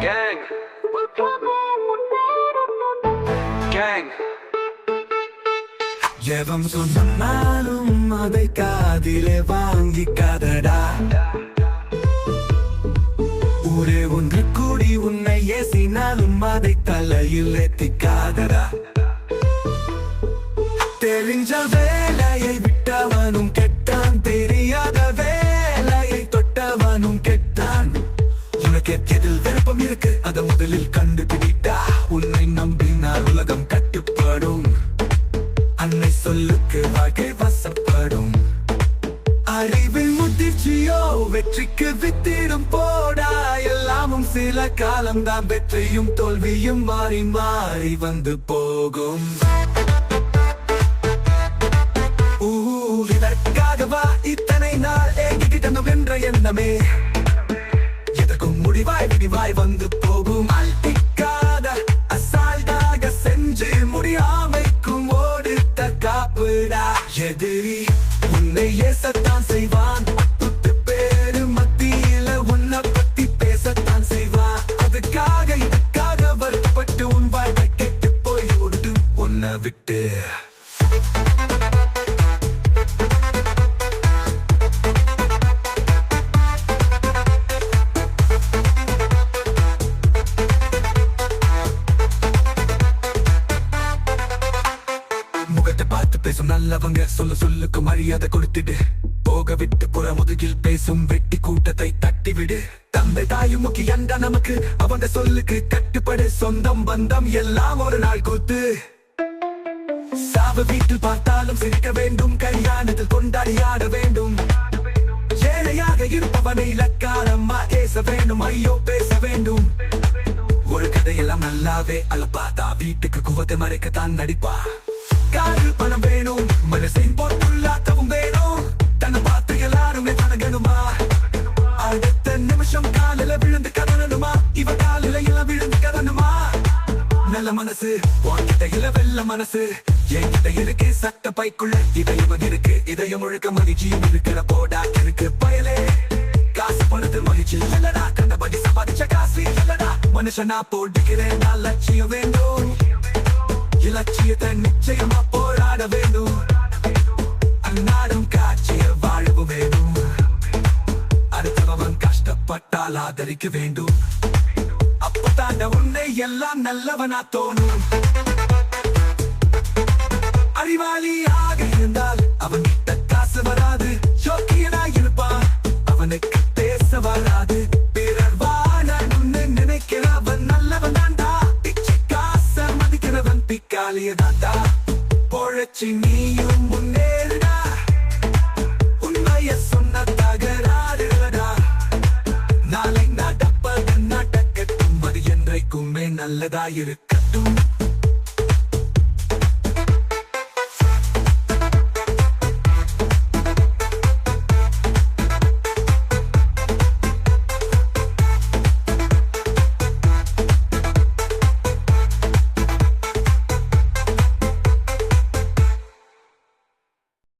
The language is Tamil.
Gang. Gang. ஜெபம் சொன்னாலும் அதை காதிலே வாங்கிக்காதடா ஒரே ஒன்று கூடி உன்னை ஏசினாலும் அதை தலையில் எத்திக்காதடா தெரிஞ்சவே எதில் விருப்பம் இருக்கு அதை முதலில் கண்டுபிடித்தா உன்னை நம்பினால் உலகம் கட்டுப்படும். அன்னை சொல்லுக்கு வாழ்க்கை வசப்படும். அறிவில் முதிர்ச்சியோ வெற்றிக்கு வித்திடும் போடா. எல்லாமும் சில காலம்தான் வெற்றியும் தோல்வியும் மாறி மாறி வந்து போகும். இதற்காகவா இத்தனை நாள் ஏங்கிக்கிட்டனும் என்ற எண்ணமே? எதற்கும் முடிவாய் விடிவாய் வந்து போகும். அல்பிக்காத அசால்டாக செஞ்சு முடியாமைக்கும் ஓடுத்த காப்புடா. எதிரி உன்னை ஏசத்தான் செய்வான். பத்து பேரு மத்தியில உன்னை பத்தி பேசத்தான் செய்வான். அதுக்காக இதுக்காக வருத்தப்பட்டு உன் வாழ்க்கை கெட்டு போய் ஓடு உன்னை விட்டு. பேசும் நல்லவங்க சொல்ல சொல்லுக்கு மரியாதை கொடுத்துட்டு போக விட்டு புற முதுகில் பேசும் வெட்டி கூட்டத்தை தட்டி விடு தந்தை தாயும் முக்கியண்டா நமக்கு. அவங்க சொல்லுக்கு கட்டுப்படு சொந்தம் பந்தம் எல்லாம் ஒரு நாள் கூத்து. சாவு வீட்டில் பார்த்தாலும் சிரிக்க வேண்டும் கல்யாணத்தில் கொண்டாடி ஆட வேண்டும். ஏழையாக இருப்பவனை இலக்காரம்மா பேச வேண்டும் ஐயோ பேச வேண்டும். ஒரு கதையெல்லாம் நல்லாவே அலப்பாத்தா வீட்டுக்கு குவத்தை மறைக்கத்தான் நடிப்பா. காரு பணம் வேணும். மனசை போட்டுள்ளாத்தவும் வேணும். தன்னை பார்த்து எல்லாருமே பழகணுமா அடுத்த நிமிஷம் காலில விழுந்து கதறணுமா? இவ காலில இல விழுந்து கதறணுமா? நல்ல மனசு உன்கிட்ட இல வெள்ள மனசு. என்கிட்ட இருக்கு சட்ட பைக்குள்ள இதயம் இருக்கு. இதயம் முழுக்க மகிழ்ச்சியும் இருக்கிற போடா இருக்கு பயலே. காசு பணத்து மகிழ்ச்சி. இல்லடா கண்டபடி சம்பாதிச்ச காசு இல்லடா. மனுஷனா போட்டுக்கிறேன் நான் லட்சியம் வேண்டும். இலட்சியத்தை நிச்சயமா போராட வேண்டும் அந்நாடும் காட்சிய வாழவு வேண்டும் அடுத்தவன் கஷ்டப்பட்டால் ஆதரிக்க வேண்டும் அப்பதான் உன்னை எல்லாம் நல்லவனா தோணும் அறிவாளியாக இருந்தால் அவன் கிட்ட காசு வராது யோக்கியனா இருப்பான் அவனுக்கு பேச வராது மதிக்கிறவன் பிக்காலிய பொழைச்சி நீயும் முன்னேறுடா உண்மைய சொன்ன தகராறுடா நாளை நடப்பது நடக்கட்டும் அது என்றைக்குமே நல்லதாயிருக்க